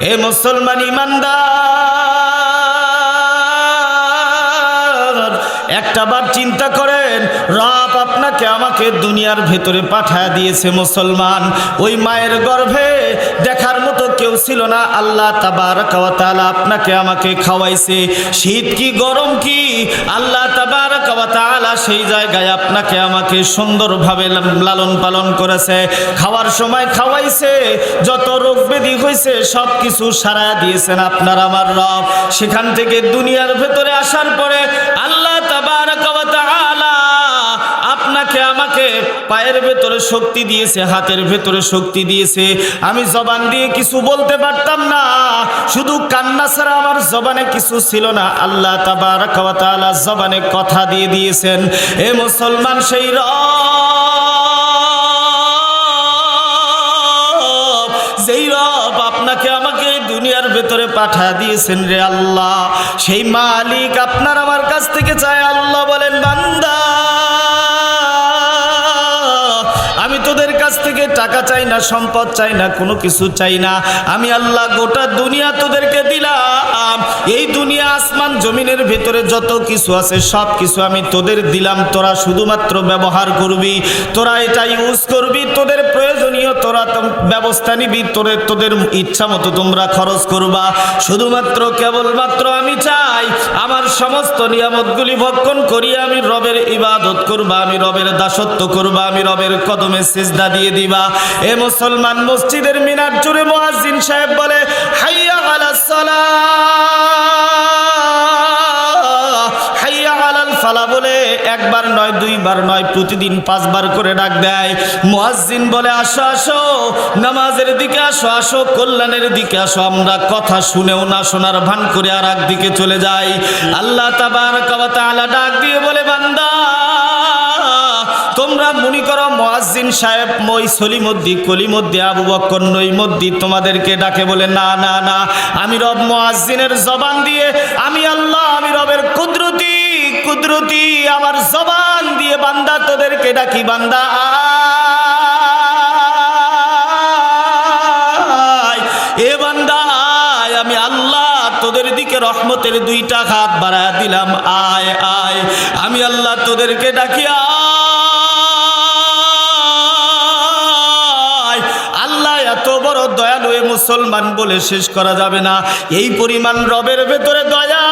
এ মুসলমান ইমানদার, একটা বার চিন্তা করেন, রব আপনাকে আমাকে দুনিয়ার ভেতরে পাঠায় দিয়েছে মুসলমান। ওই মায়ের গর্ভে কেউ ছিল না, আল্লাহ তাবারক ওয়া আপনাকে আমাকে খাওয়াইছে। শীত কি, গরম কি? আল্লাহ তাবারক ওয়া সেই জায়গায় আপনাকে আমাকে সুন্দরভাবে লালন পালন করেছে। খাওয়ার সময় খাওয়াইছে, যত রোগ ব্যাধি হয়েছে সব কিছু সারা দিয়েছেন আপনার আমার রব। সেখান থেকে দুনিয়ার ভেতরে আসার পরে আল্লাহ তাবারক ওয়া তাআলা আপনাকে আমাকে পায়ের ভেতরে শক্তি দিয়েছে, হাতের ভেতরে শক্তি দিয়েছে। আমি জবান দিয়ে কিছু বলতে পারতাম না। শুধু কান্না ছাড়া আমার জবানে কিছু ছিল না। আল্লাহ তাবারক ওয়া জবানে কথা দিয়ে দিয়েছেন, এ মুসলমান সেই রব, যেই রব আপনাকে আমাকে দুনিয়ার ভেতরে পাঠা দিয়েছেন রে আল্লাহ। সেই মালিক আপনার আমার কাছ থেকে চায়। আল্লাহ বলেন, বান্দা টাকা চাই না, সম্পদ চাই না, কোনো কিছু চাই না। আমি আল্লাহ গোটা দুনিয়া তোদেরকে দিলাম। এই দুনিয়া, আসমান, জমিনের ভেতরে যত কিছু আছে, সব কিছু আমি তোদের দিলাম। তোরা শুধুমাত্র ব্যবহার করবি, তোরা এটা ইউজ করবি, তোদের তোরা ব্যবস্থা নিবি তোদের তোদের ইচ্ছা মতো তোমরা খরচ করবা। শুধুমাত্র কেবলমাত্র আমি চাই, আমার সমস্ত নিয়ামতগুলি ভক্ষণ করিয়া আমি রবের ইবাদত করবা, আমি রবের দাসত্ব করবা, আমি রবের কদমে সিজদা দিয়ে দিবা। এ মুসলমান মসজিদের মিনার জুড়ে মুয়াজ্জিন সাহেব বলে, হাইয়া আলাস সালাহ ফালা বলে, একবার নয়, দুইবার নয়, প্রতিদিন পাঁচবার করে ডাক দেয়। মুয়াজ্জিন বলে, আসো আসো, নামাজের দিকে আসো আসো, কল্যাণের দিকে আসো, আমরা কথা শুনেও না শোনার ভান করে আর একদিকে চলে যাই। আল্লাহ তাবারক ওয়া তাআলা ডাক দিয়ে বলে, বান্দা, তোমরা মনে করো মুয়াজ্জিন সাহেব মই সলিমদ্দি, কলিমদ্দি, আবু বক্কর নইমদ্দি তোমাদেরকে ডাকে বলে, না না না, আমি রব মুয়াজ্জিনের জবান দিয়ে, আমি আল্লাহ, আমি রবের কুদরতি কুদরতি আমার জবান দিয়ে বান্দা তোদেরকে ডাকি বান্দা। এ বান্দা আয়, আমি আল্লাহ তোদের দিকে রহমতের দুইটা হাত বাড়ায় দিলাম। আয় আয় আমি আল্লাহ তোদেরকে ডাকি আল্লাহ এত বড় দয়ালু মুসলমান বলে শেষ করা যাবে না। এই পরিমাণ রবের ভেতরে দয়া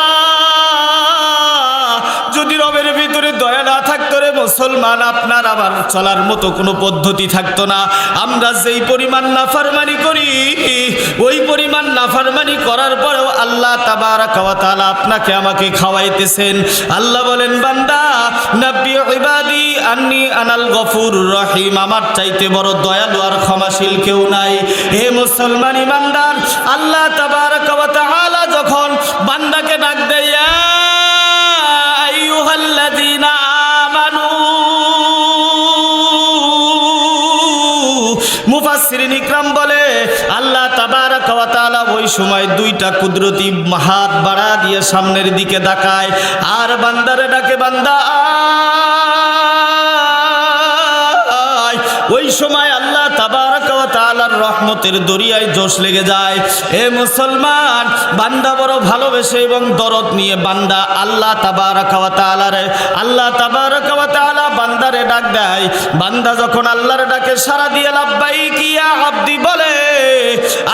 মুসলমান, আপনার আবার চলার মতো কোনো পদ্ধতি থাকতো না। আমরা যেই পরিমাণ নাফারমানি করি, ওই পরিমাণ নাফারমানি করার পরেও আল্লাহ তাবারাক ওয়া তাআলা আপনাকে আমাকে খাওয়াইতেছেন। আল্লাহ বলেন, বান্দা, নাব্বি ইবাদি আন্নি আনাল গফুর রহিম। আমার চাইতে বড় দয়ালু আর ক্ষমাশীল কেউ নাই। হে মুসলমান ইমানদার আল্লাহ তাবারাক ওয়া তাআলা যখন বান্দাকে ডাক দেয় মুফাসসিরিন ইকরাম বলে, আল্লাহ তাবারাক ওয়া তাআলা ওই সময় দুইটা কুদরতি হাত বাড়া দিয়ে সামনের দিকে তাকায়, আর বান্দারে ডাকে, বান্দা ওই সময় আল্লাহ তাবারাক তাআলার রহমতের দরিয়ায় জোশ লেগে যায়। এ মুসলমান, বান্দা বড় ভালোবেসে এবং দরদ নিয়ে বান্দা আল্লাহ তাবারাক ওয়া তাআলার, আল্লাহ তাবারাক ওয়া তাআলা বান্দারে ডাক দেয়। বান্দা যখন আল্লাহর ডাকে সারা দিয়ে লাব্বাইক, ইয়া আব্দি বলে,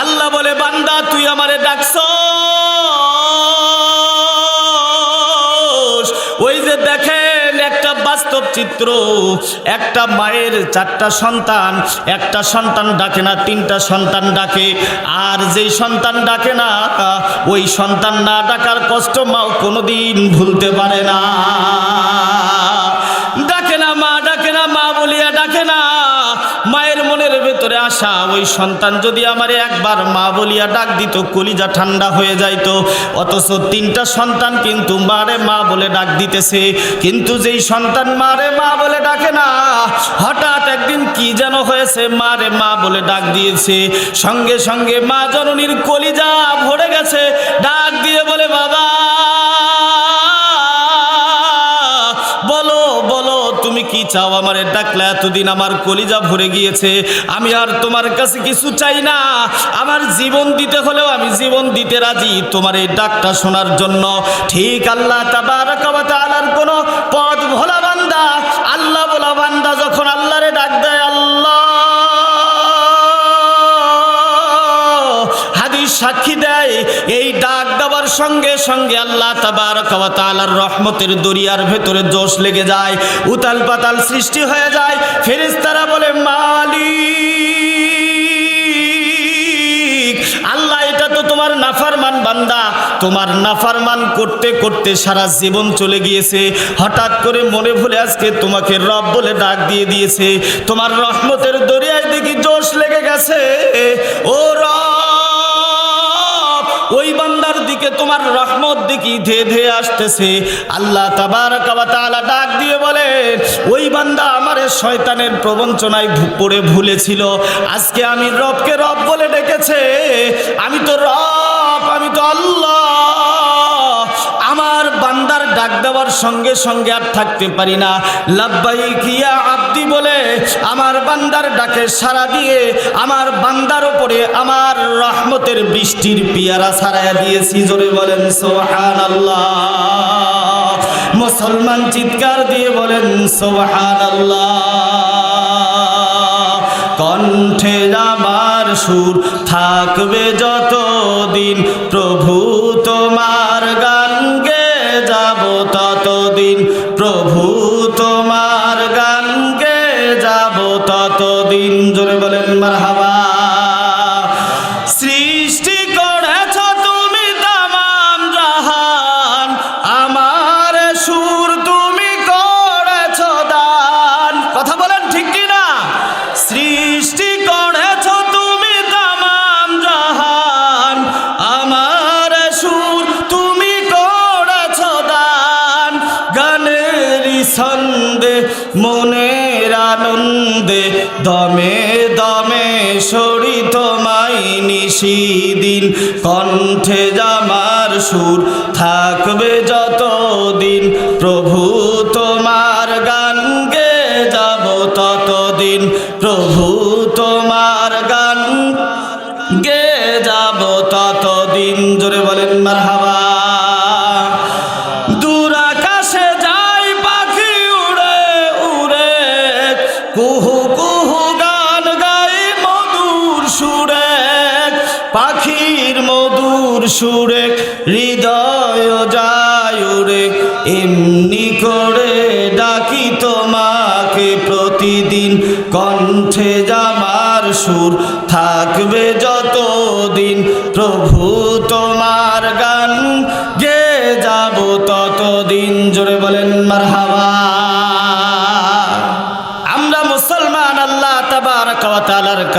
আল্লাহ বলে, বান্দা, তুই আমারে ডাকছ ওই যে একটা বাস্তব চিত্র। একটা মায়ের চারটা সন্তান, একটা সন্তান ডাকে না, তিনটা সন্তান ডাকে। আর যেই সন্তান ডাকে না, ওই সন্তান না ডাকার কষ্ট মাও কোনোদিন ভুলতে পারে না। ডাকে না মা, ডাকে না মা বলিয়া ডাকে না। ভেতরে আসা, ওই সন্তান যদি আমারে একবার মা বলিয়া ডাক দিত, কলিজা ঠান্ডা হয়ে যাইতো। অথচ তিনটা সন্তান কিন্তু মারে মা বলে ডাক দিতেছে। কিন্তু যেই সন্তান মারে মা বলে ডাকে না, হঠাৎ একদিন কি যেন হয়েছে, মারে মা বলে ডাক দিয়েছে। সঙ্গে সঙ্গে মা জননীর কলিজা ভরে গেছে, ডাক দিয়ে বলে, বাবা কি চাও? আমারে ডাকলে এতদিন আমার কলিজা ভরে গিয়েছে। আমি আর তোমার কাছে কিছু চাই না। আমার জীবন দিতে হলেও আমি জীবন দিতে রাজি। তোমার এই ডাকটা শোনার জন্য ঠিক আল্লাহ তাবার কোনো পদ ভোলা সঙ্গে সঙ্গে আল্লাহ তাবারক ওয়া তাআলার রহমতের দরিয়ার ভেতরে জোশ লেগে যায়, উতাল পাতাল সৃষ্টি হয়ে যায়, ফেরেশতারা বলে, মালিক, আল্লাহ এটা তো তোমার নাফারমান বান্দা। তোমার নাফারমান করতে করতে সারা জীবন চলে গিয়েছে। হঠাৎ করে মনে ভুলে আজকে তোমাকে রব বলে ডাক দিয়ে দিয়েছে। তোমার রহমতের দরিয়ায় দেখি জোশ লেগে গেছে। ও রব! দিকে তোমার রহমত দিকে ধে ধেয়ে আসতেছে। আল্লাহ তাআলা ডাক দিয়ে বলে, ওই বান্দা আমার শয়তানের প্রবঞ্চনায় পড়ে ভুলেছিল। আজকে আমি রবকে রব বলে ডেকেছে। আমি তো রব, আমি তো আল্লাহ। ডাক দেওয়ার সঙ্গে সঙ্গে আর থাকতে পারি না। লাব্বাই কিয়া আব্দি বলে, আমার বান্দার ডাকে সারা দিয়ে, আমার বান্দার ওপরে আমার রহমতের বৃষ্টির পিয়ারা ছাড়াইয়া দিয়েছি। জোরে বলেন সোহান আল্লাহ মুসলমান চিৎকার দিয়ে বলেন সোহান আল্লাহ কণ্ঠে আমার সুর থাকবে যতদিন প্রভু তোমার I mean. নিশিদিন কণ্ঠে জামার সুর থাকবে যতদিন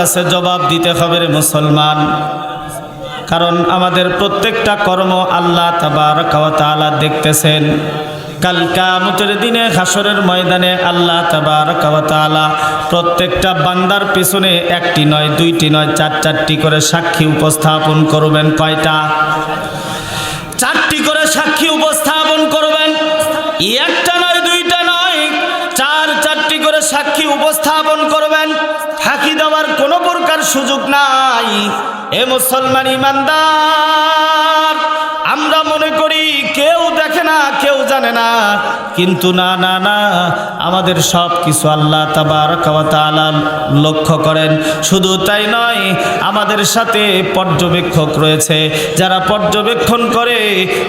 কাছে জবাব দিতে হবে রে মুসলমান। কারণ আমাদের প্রত্যেকটা কর্ম আল্লাহ তাবারাক ওয়া তাআলা দেখতেছেন। কাল কিয়ামতের দিনে হাসরের ময়দানে আল্লাহ তাবারাক ওয়া তাআলা প্রত্যেকটা বান্দার পিছনে একটি নয়, দুইটি নয়, চার, চারটি করে সাক্ষী উপস্থাপন করবেন কয়টা? চারটি করে সাক্ষী উপস্থাপন করবেন। একটা নয়, দুইটা নয়, চার, চারটি করে সাক্ষী উপস্থাপন করবেন। ফাঁকি দেওয়ার কোনো প্রকার সুযোগ নাই। এ মুসলমান ইমানদার, আমরা মনে করি কেউ দেখে না, কেউ জানে না। কিন্তু না না না, আমাদের সব কিছু আল্লাহ তাবারক ওয়া লক্ষ্য করেন। শুধু তাই নয়, আমাদের সাথে পর্যবেক্ষক রয়েছে, যারা পর্যবেক্ষণ করে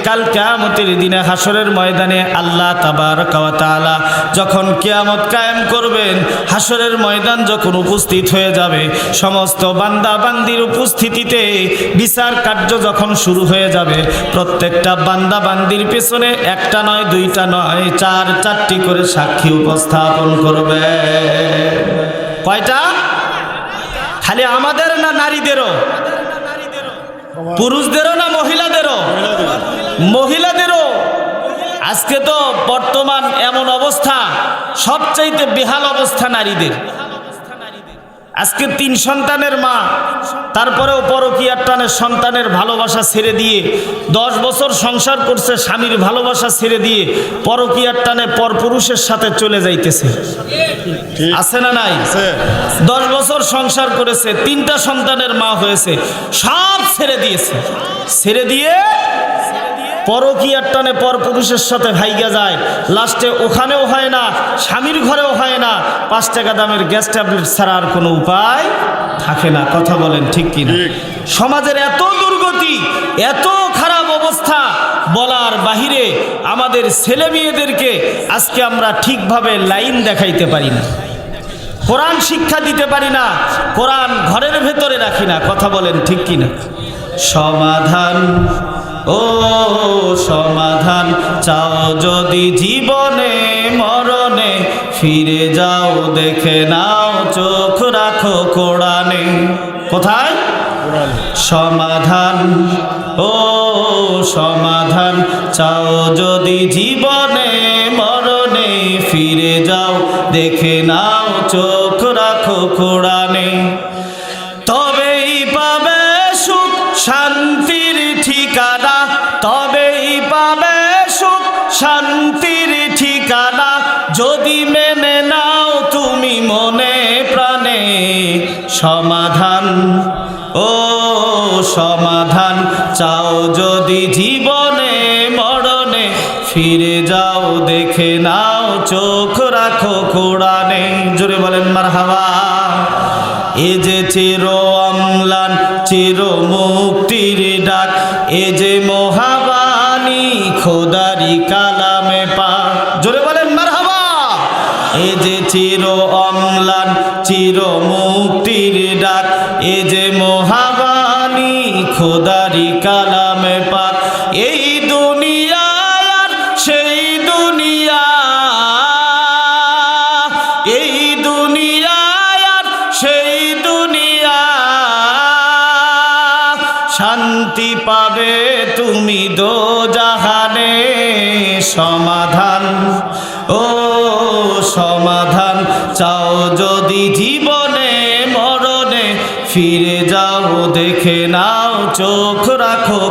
কাল কিয়ামতের দিনে হাসরের ময়দানে আল্লাহ তাবারক ওয়া যখন কিয়ামত কায়েম করবেন হাসরের ময়দান যখন উপস্থিত হয়ে যাবে, সমস্ত বান্দা বান্দির উপস্থিতিতে বিচার কার্য যখন শুরু হয়ে যাবে, প্রত্যেকটা বান্দা বান্দির পেছনে একটা নয়, দুইটা নয়, চার, চারটি করে সাক্ষী উপস্থাপন করবে। কয়টা? খালি আমাদের না নারীদেরও? পুরুষদেরও না মহিলাদেরও? মহিলাদেরও? আজকে তো বর্তমান এমন অবস্থা, সবচাইতে বেহাল অবস্থা নারীদের। আজকে তিন সন্তানের মা তারপরেও পরকীয়ার টানে সন্তানের ভালোবাসা ছেড়ে দিয়ে দশ বছর সংসার করছে স্বামীর ভালোবাসা ছেড়ে দিয়ে পরকীয়ার টানে পরপুরুষের সাথে চলে যাইতেছে। আছে না নাই? দশ বছর সংসার করেছে তিনটা সন্তানের মা হয়েছে সব ছেড়ে দিয়েছে। ছেড়ে দিয়ে পরকীয়ার টানে পর পুরুষের সাথে ভাইগা যায়। লাস্টে ওখানেও হয় না স্বামীর ঘরেও হয় না। পাঁচ টাকা দামের গ্যাস ট্যাবলেট ছাড়া আর কোনো উপায় থাকে না। কথা বলেন ঠিক কিনা? ঠিক। সমাজের এত দুর্গতি এত খারাপ অবস্থা বলার বাহিরে আমাদের ছেলে মেয়েদেরকে আজকে আমরা ঠিকভাবে লাইন দেখাইতে পারি না। কোরআন শিক্ষা দিতে পারি না কোরআন ঘরের ভেতরে রাখি না। কথা বলেন ঠিক কিনা? সমাধান ও সমাধান চাও যদি জীবনে মরণে ফিরে যাও দেখে নাও চোখ রাখো কোরআনে। কোথায়? সমাধান ও সমাধান চাও যদি জীবনে মরণে ফিরে যাও দেখে নাও চোখ রাখো কোরআনে। তবেই পাবে সুখ শান্তির ঠিকানা শান্তির ঠিকানা যদি মেনে নাও তুমি মনে প্রাণে সমাধান। ও সমাধান চাও যদি জীবনে মরণে, ফিরে যাও দেখে নাও চোখ রাখো কোরআনে। জোরে বলেন মার হাওয়া এ যে চির অম্লান, চির মুক্তির ডাক, এ যে এ যে চির অম্লান চির মুক্তির ডাক এ যে মহাবাণী খোদারি কালামে।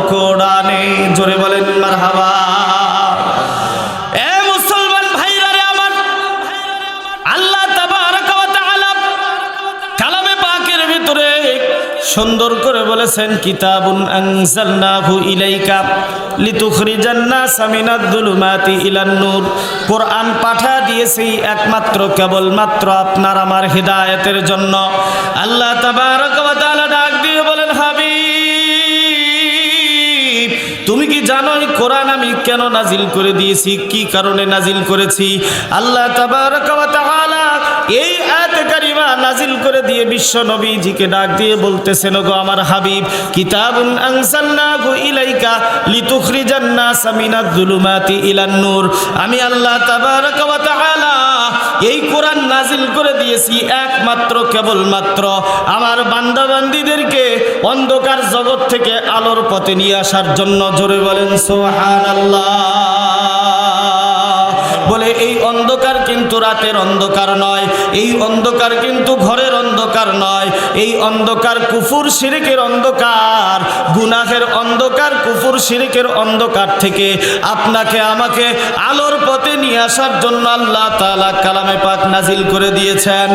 কোরআনে জোরে বলেন, মারহাবা। সুন্দর করে বলেছেন, কিতাবুন আনজালনাহু ইলাইকা মিনাদ ইলান নূর। কোরআন পাঠা দিয়েছি একমাত্র, কেবলমাত্র আপনার আমার হিদায়াতের জন্য। আল্লাহ তাবারাকা ওয়া তুমি কি জানো এই কোরআন আমি কেন নাজিল করে দিয়েছি, কি কারণে নাজিল করেছি? আল্লাহ এই নাজিল করে দিয়ে বিশ্ব নবীজিকে ডাক দিয়ে বলতেছেন গো আমার হাবিব কিতাব ইলাইকা লিতুখরিজান নাস মিনাদ যুলুমাতি ইলান আমি আল্লাহ তাবারাকা ওয়া তাআলা এই কোরআন নাজিল করে দিয়েছি একমাত্র, কেবলমাত্র আমার বান্দাবান্দিদেরকে অন্ধকার জগৎ থেকে আলোর পথে নিয়ে আসার জন্য জোরে বলেন সোহান কিন্তু রাতের অন্ধকার নয়। এই অন্ধকার কিন্তু ঘরের অন্ধকার নয়। এই অন্ধকার কুফুর শিরিকের অন্ধকার। গুনাহের অন্ধকার কুফুর শিরিকের অন্ধকার থেকে আপনাকে, আমাকে আলোর পথে নিয়ে আসার জন্য আল্লাহ তাআলা কালামে পাক নাজিল করে দিয়েছেন।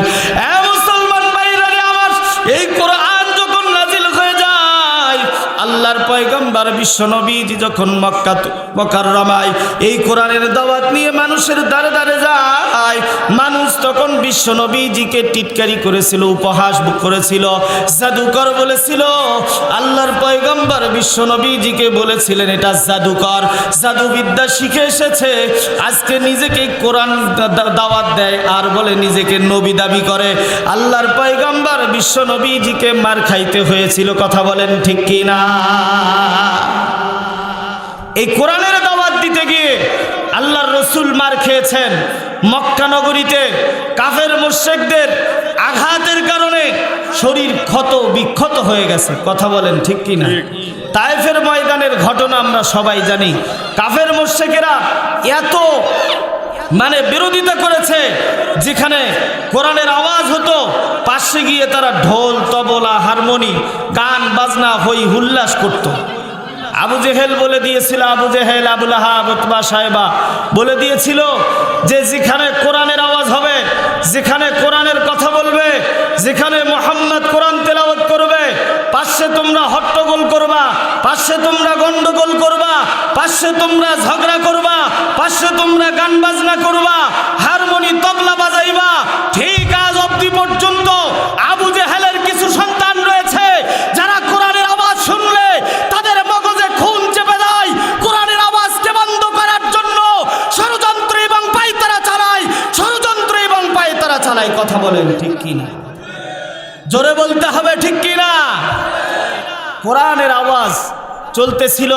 আমার, এই কোরআন যখন নাজিল হয়ে যায়, আল্লাহর পয়গম্বর বিশ্ব নবীজি যখন মক্কা, মকাররমায় এই কোরআনের দাওয়াত নিয়ে মানুষের দ্বারে দ্বারে যায় মানুষ তখন বিশ্ব নবীজিকে টিটকারি করেছিল, উপহাস করেছিল, জাদুকর বলেছিল। আল্লাহর পয়গম্বর বিশ্ব নবীজিকে বলেছিলেন, এটা জাদুকর। জাদুবিদ্যা শিখে এসেছে। আজকে নিজেকে কোরআন দাওয়াত দেয় আর বলে নিজেকে নবী দাবি করে। আল্লাহর পয়গম্বর বিশ্ব নবীজিকে মার খাইতে হয়েছিল, কথা বলেন ঠিক কি না? এই কোরআনের দাওয়াত দিতে গিয়ে আল্লাহর রসুল মার খেয়েছেন। মক্কা নগরীতে কাফের মোশেকদের আঘাতের কারণে শরীর ক্ষত বিক্ষত হয়ে গেছে। কথা বলেন ঠিক কি না তায়েফের ময়দানের ঘটনা আমরা সবাই জানি। কাফের মোশেকেরা এত মানে বিরোধিতা করেছে যেখানে কোরআনের আওয়াজ হতো পাশে গিয়ে তারা ঢোল তবলা হারমোনি গান বাজনা হই হুল্লাস করত। আবু জেহেল বলে দিয়েছিল, আবু জেহেল আবুল আহাবতবা সাহেবা বলে দিয়েছিল যে যেখানে কোরআনের আওয়াজ হবে, যেখানে কোরআনের কথা বলবে, যেখানে মোহাম্মদ কোরআন তেলাওয়াত করবে, পাশে তোমরা হট্টগোল করবা, পাশে তোমরা গন্ডগোল করবা, পাশে তোমরা ঝগড়া করবা, পাশে তোমরা গান বাজনা করবা, হারমোনি তবলা বাজাইবা, ঠিক আজ অব্দি পর্যন্ত আবু চালায় কথা বলেন, ঠিক কি না জোরে বলতে হবে, ঠিক কিনা? কোরআনের আওয়াজ চলতেছিল,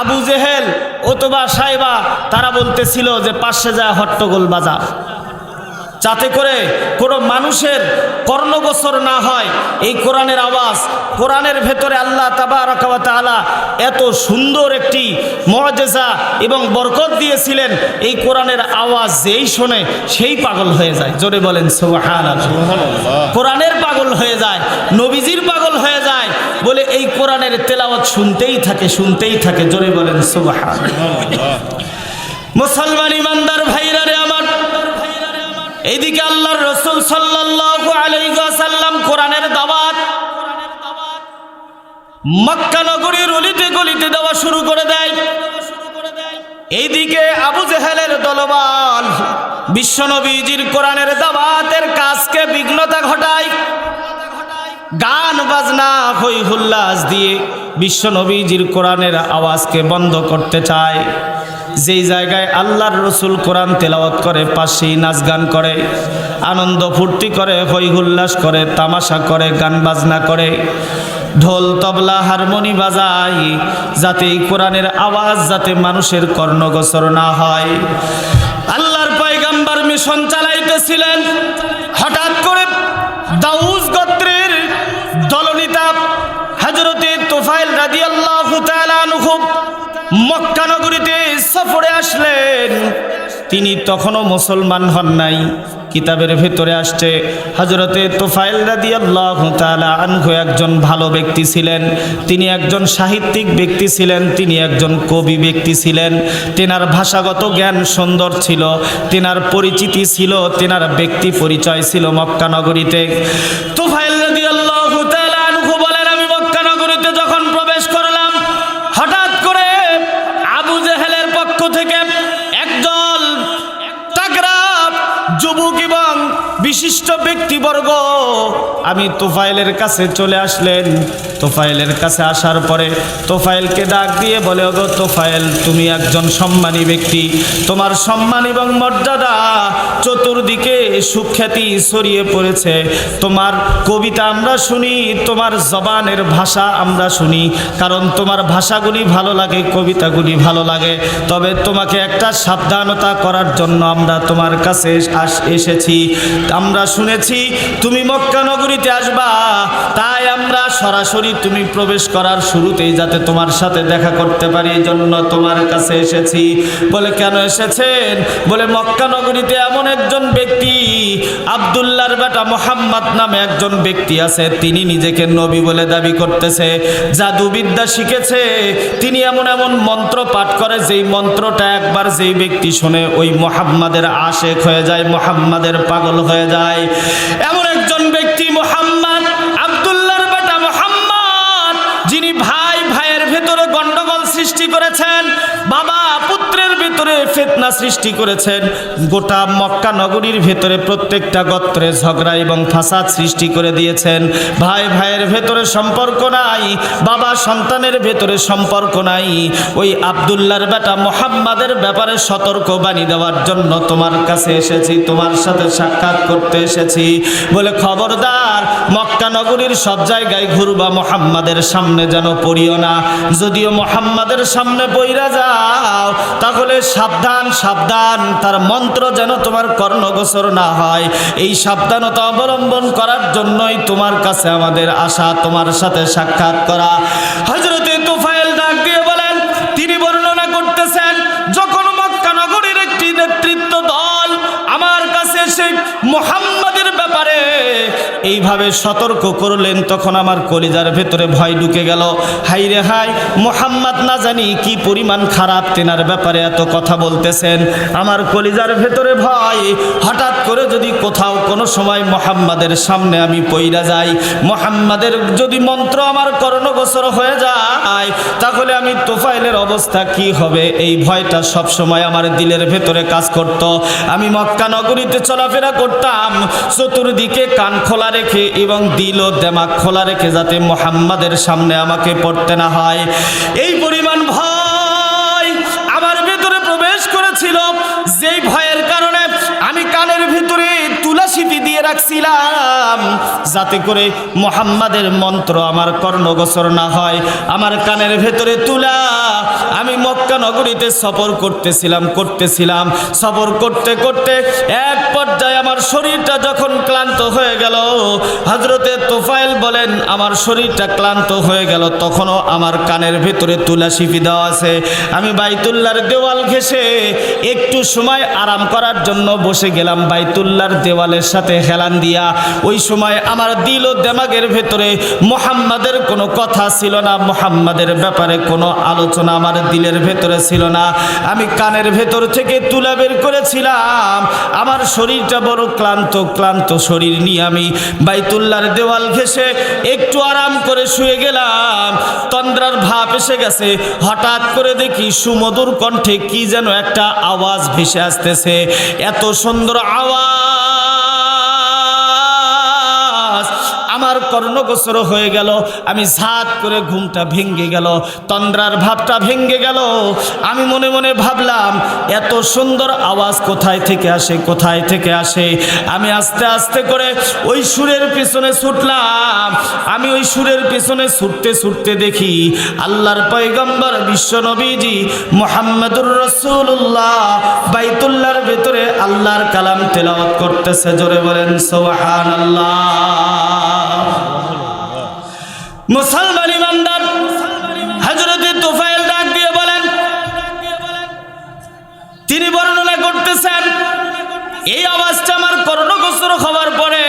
আবু জেহেল অথবা সাইবা তারা বলতেছিল যে পাশে যায় হট্টগোল বাজা যাতে করে কোনো মানুষের কর্ণগোচর না হয়। এই কোরআনের আওয়াজ কোরআনের ভেতরে আল্লাহ তালা এত সুন্দর একটি মজেজা এবং বরকত দিয়েছিলেন। এই কোরআনের আওয়াজ যেই শোনে সেই পাগল হয়ে যায়। জোরে বলেন কোরআনের পাগল হয়ে যায় নবীজির পাগল হয়ে যায় বলে এই কোরআনের তেলাওয়াত শুনতেই থাকে শুনতেই থাকে। জোরে বলেন সোহান মুসলমান আমার এইদিকে আল্লাহর রসুল সাল্লাল্লাহু আলাইহি ওয়াসাল্লাম কোরআনের দাওয়াত মক্কা নগরীর অলিতে গলিতে দেওয়া শুরু করে দেয়। এইদিকে আবু জেহেলের দলবল বিশ্বনবীজির কোরআনের দাওয়াতের কাজকে বিঘ্নতা ঘটায়। গান বাজনা হই হুল্লাস দিয়ে বিশ্বনবীজির কোরআনের আওয়াজকে বন্ধ করতে চায়। যেই জায়গায় আল্লাহর রসুল কোরআন তেলাওয়াত করে, পাশেই নাচ গান করে, আনন্দ ফুর্তি করে হই হুল্লাস করে, তামাশা করে, গান বাজনা করে, ঢোল, তবলা, হারমোনি বাজায়, যাতে এই কোরআনের আওয়াজ, যাতে মানুষের কর্ণগোচর না হয়। আল্লাহর পয়গাম্বার মিশন চালাইতেছিলেন। হঠাৎ করে দাউজ গোত্রের দলনেতা হজরতে তোফাইল রাজি আল্লাহ মক্কা নগরীতে সফরে আসলেন। তিনি তখনও মুসলমান হন নাই। কিতাবের ভেতরে আসছে হজরতে তোফাইল রাদি আল্লাহ আনহু একজন ভালো ব্যক্তি ছিলেন। তিনি একজন সাহিত্যিক ব্যক্তি ছিলেন, তিনি একজন কবি ব্যক্তি ছিলেন। তেনার ভাষাগত জ্ঞান সুন্দর ছিল, তেনার পরিচিতি ছিল, তেনার ব্যক্তি পরিচয় ছিল মক্কা নগরীতে। তোফাইল বিশিষ্ট ব্যক্তিবর্গ। আমি তোফাইলের কাছে চলে আসলেন। তোফাইলের কাছে আসার পরে তোফাইলকে ডাক দিয়ে বলে, ওগো তোফাইল তুমি একজন সম্মানী ব্যক্তি। তোমার সম্মান এবং মর্যাদা চতুর্দিকে সুখ্যাতি ছড়িয়ে পড়েছে। তোমার কবিতা আমরা শুনি, তোমার জবানের ভাষা আমরা শুনি। কারণ তোমার ভাষাগুলি ভালো লাগে, কবিতাগুলি ভালো লাগে। তবে তোমাকে একটা সাবধানতা করার জন্য আমরা তোমার কাছে এসেছি। আমরা শুনেছি তুমি মক্কা নগরীতে আসবা তাই আমরা সরাসরি তুমি প্রবেশ করার শুরুতেই যাতে তোমার সাথে দেখা করতে পারি, এই জন্য তোমার কাছে এসেছি। বলে, কেন এসেছেন? বলে, মক্কা নগরীতে এমন একজন ব্যক্তি, আবদুল্লাহর বেটা মোহাম্মদ নামে একজন ব্যক্তি আছে। তিনি নিজেকে নবী বলে দাবি করতেছে। জাদুবিদ্যা শিখেছে। তিনি এমন এমন মন্ত্র পাঠ করে, যেই মন্ত্রটা একবার যেই ব্যক্তি শুনে ওই মোহাম্মদের আশেক হয়ে যায়, মোহাম্মদের পাগল হয়ে যায়। এমন একজন ব্যক্তি মোহাম্মদ সৃষ্টি করেছেন। ভিতরে ফেতনা সৃষ্টি করেছেন। গোটা মক্কা নগরীর ভেতরে প্রত্যেকটা গোত্রে ঝগড়া এবং ফাসাদ সৃষ্টি করে দিয়েছেন। ভাই ভাইয়ের ভেতরে সম্পর্ক নাই, বাবা সন্তানের ভেতরে সম্পর্ক নাই। ওই আবদুল্লাহর বেটা মোহাম্মদের ব্যাপারে সতর্ক বাণী দেওয়ার জন্য তোমার কাছে এসেছি, তোমার সাথে সাক্ষাৎ করতে এসেছি। বলে, খবরদার, মক্কা নগরীর সব জায়গায় ঘুরবা, মোহাম্মদের সামনে যেন পড়িও না। যদিও মোহাম্মদের সামনে পইরা যাও, তাহলে সাবধান সাবধান। তার মন্ত্র যেন তোমার কর্ণগোচর না হয়। এই সাবধানতা অবলম্বন করার জন্যই তোমার কাছে আমাদের আশা, তোমার সাথে সাক্ষাৎ করা। হজরতে তুফাইল ডাক দিয়ে বলেন, তিনি বর্ণনা করতেছেন, যখন মক্কা নগরীর একটি নেতৃত্ব দল আমার কাছে সে মোহাম্মদের ব্যাপারে এইভাবে সতর্ক করলেন, তখন আমার কলিজার ভেতরে ভয় ঢুকে গেল। হাই রে হাই, মোহাম্মদ না জানি কি পরিমাণ খারাপ তেনার ব্যাপারে এত কথা বলতেছেন। আমার কলিজার ভেতরে ভয়, হঠাৎ করে যদি কোথাও কোনো সময় মোহাম্মদের সামনে আমি পইরা যাই, মোহাম্মদের যদি মন্ত্র আমার কর্ণগোচর হয়ে যায়, তাহলে আমি তোফাইলের অবস্থা কি হবে? এই ভয়টা সব সময় আমার দিলের ভেতরে কাজ করত। আমি মক্কা নগরীতে চলাফেরা করতাম, চতুর্দিকে কান খোলা রেখে এবং দিল দেমাক খোলা রেখে যাতে মোহাম্মদের সামনে আমাকে পড়তে না হয়। এই পরিমাণ ভয় আমার ভেতরে প্রবেশ করেছিল। যেই ভয়ের কারণে আমি কানের ভিতরে তুলাসিপি দিয়ে রাখছিলাম। যাতে করে মোহাম্মদের মন্ত্র আমার কর্ণগোচর না হয়। আমার কানের ভেতরে তুলা। আমি মক্কা নগরীতে সফর করতেছিলাম করতেছিলাম। সফর করতে করতে এক পর্যায়ে আমার শরীরটা যখন ক্লান্ত হয়ে গেল হজরতে তোফাইল বলেন, আমার শরীরটা ক্লান্ত হয়ে গেল, তখনও আমার কানের ভেতরে তুলা শিপি দেওয়া আছে। আমি বাইতুল্লার দেওয়াল ঘেসে একটু সময় আরাম করার জন্য বসে গেলাম। বাইতুল্লার দেওয়ালের সাথে হেলান দিয়া, ওই সময় আমার দিল ও দেমাগের ভেতরে মোহাম্মদের কোনো কথা ছিল না, মোহাম্মদের ব্যাপারে কোনো আলোচনা আমার দিলের ভেতরে ছিল না। আমি কানের ভেতর থেকে তুলা বের করেছিলাম, আমার শরীরটা বড় ক্লান্ত ক্লান্ত শরীর নিয়ে আমি বাইতুল্লার দেওয়াল ঘেসে একটু আরাম করে শুয়ে গেলাম। তন্দ্রার ভাব এসে গেছে, হঠাৎ করে দেখি সুমধুর কণ্ঠে কি যেন একটা আওয়াজ ভেসে আসতেছে। এত সুন্দর আওয়াজ! কর্ণগোচর হয়ে গেল। আমি ঝাঁত করে ঘুমটা ভেঙ্গে গেল, তন্দ্রার ভাবটা ভেঙ্গে গেল। আমি মনে মনে ভাবলাম, এত সুন্দর আওয়াজ কোথায় থেকে আসে, কোথায় থেকে আসে? আমি আস্তে আস্তে করে ওই সুরের পিছনে ছুটলাম। আমি ওই সুরের পিছনে ছুটতে ছুটতে দেখি, আল্লাহর পয়গম্বর বিশ্ব নবীজি মোহাম্মদুর রসুল্লাহ বাইতুল্লাহর ভেতরে আল্লাহর কালাম তেলাওয়াত করতেছে। জোরে বলেন সোহান আল্লাহ মুসলমান ইমানদার। হজরতে তোফায়েল ডাক দিয়ে বলেন, তিনি বর্ণনা করতেছেন, এই আওয়াজটা আমার কর্ণগোচর হওয়ার পরে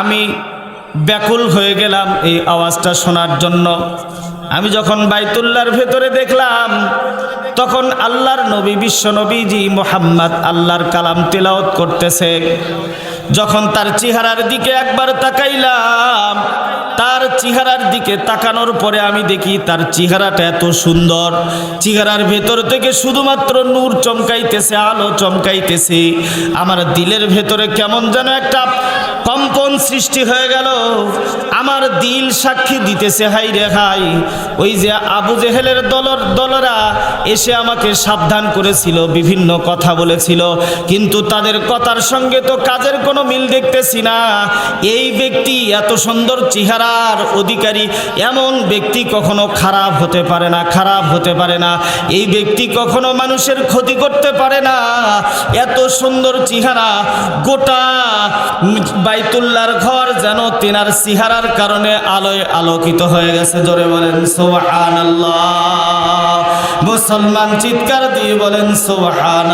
আমি ব্যাকুল হয়ে গেলাম এই আওয়াজটা শোনার জন্য। আমি যখন বাইতুল্লার ভেতরে দেখলাম, তখন আল্লাহর নবী, বিশ্ব নবীজি মোহাম্মদ আল্লাহর কালাম তেলাওত করতেছে। যখন তার চেহারার দিকে একবার তাকাইলাম, তার চেহারার দিকে তাকানোর পরে আমি দেখি তার চেহারাটা এত সুন্দর। চেহারার ভেতর থেকে শুধুমাত্র নূর চমকাইতেছে, আলো চমকাইতেছে। আমার দিলের ভেতরে কেমন যেন একটা কম্পন সৃষ্টি হয়ে গেল। আমার দিল সাক্ষী দিতেছে, হাই রে হাই। ওই যে আবু জেহেলের দলর দলরা এসে আমাকে সাবধান করেছিল, বিভিন্ন কথা বলেছিল। কিন্তু তাদের কথার সঙ্গে তো কাজের কোনো মিল দেখতেছি না। এই ব্যক্তি এত সুন্দর চেহারার অধিকারী, এমন ব্যক্তি কখনো খারাপ হতে পারে না, খারাপ হতে পারে না। এই ব্যক্তি কখনো মানুষের ক্ষতি করতে পারে না। এত সুন্দর চেহারা, গোটা বাইতুল্লার ঘর যেন তিনার সিহারার কারণে আলোয় আলোকিত হয়ে গেছে। জোরে বলেন সোহান মুসলমান চিৎকার দিয়ে বলেন সোহান